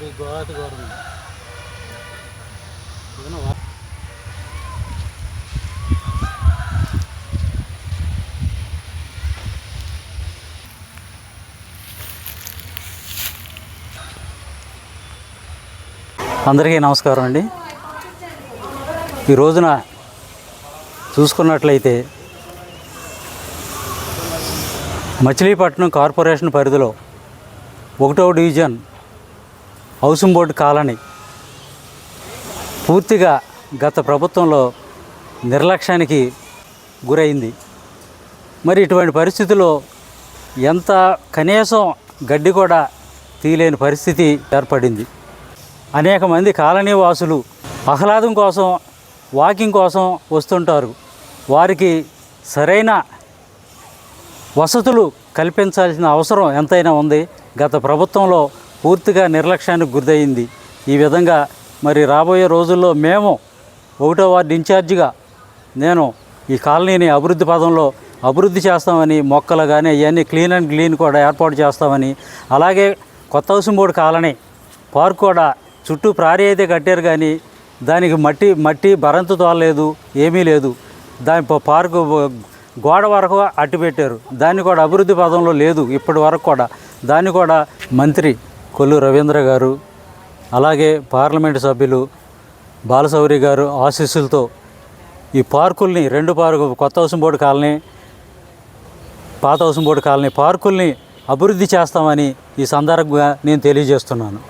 శ్రీ గోవాతి గౌరవం అందరికీ నమస్కారం అండి. ఈ రోజున చూసుకున్నట్లయితే మచిలీపట్నం కార్పొరేషన్ పరిధిలో ఒకటో డివిజన్ హౌసింగ్ బోర్డు కాలనీ పూర్తిగా గత ప్రభుత్వంలో నిర్లక్ష్యానికి గురైంది. మరి ఇటువంటి పరిస్థితుల్లో ఎంత కనీసం గడ్డి కూడా తీయలేని పరిస్థితి ఏర్పడింది. అనేక మంది కాలనీ వాసులు ఆహ్లాదం కోసం వాకింగ్ కోసం వస్తుంటారు. వారికి సరైన వసతులు కల్పించాల్సిన అవసరం ఎంతైనా ఉంది. గత ప్రభుత్వంలో పూర్తిగా నిర్లక్ష్యానికి గురైంది. ఈ విధంగా మరి రాబోయే రోజుల్లో మేము ఒకటో వార్డు ఇన్ఛార్జిగా నేను ఈ కాలనీని అభివృద్ధి పదంలో అభివృద్ధి చేస్తామని మొక్కలు కానీ ఇవన్నీ క్లీన్ అండ్ క్లీన్ కూడా ఏర్పాటు చేస్తామని అలాగే కొత్త హౌసింగ్ బోర్డు కాలనీ పార్క్ కూడా చుట్టూ ప్రారీ అయితే కట్టారు కానీ దానికి మట్టి మట్టి బరంతు తోలలేదు ఏమీ లేదు. దాని పార్కు గోడ వరకు అట్టు పెట్టారు దాన్ని కూడా అభివృద్ధి పదంలో లేదు ఇప్పటి వరకు కూడా. దాన్ని కూడా మంత్రి కొల్లు రవీంద్ర గారు అలాగే పార్లమెంటు సభ్యులు బాలసౌరి గారు ఆశీస్సులతో ఈ పార్కుల్ని రెండు పార్కు కొత్త హౌసింగ్ బోర్డు కాలనీ పాత హౌసింగ్ బోర్డు కాలనీ పార్కుల్ని అభివృద్ధి చేస్తామని ఈ సందర్భంగా నేను తెలియజేస్తున్నాను.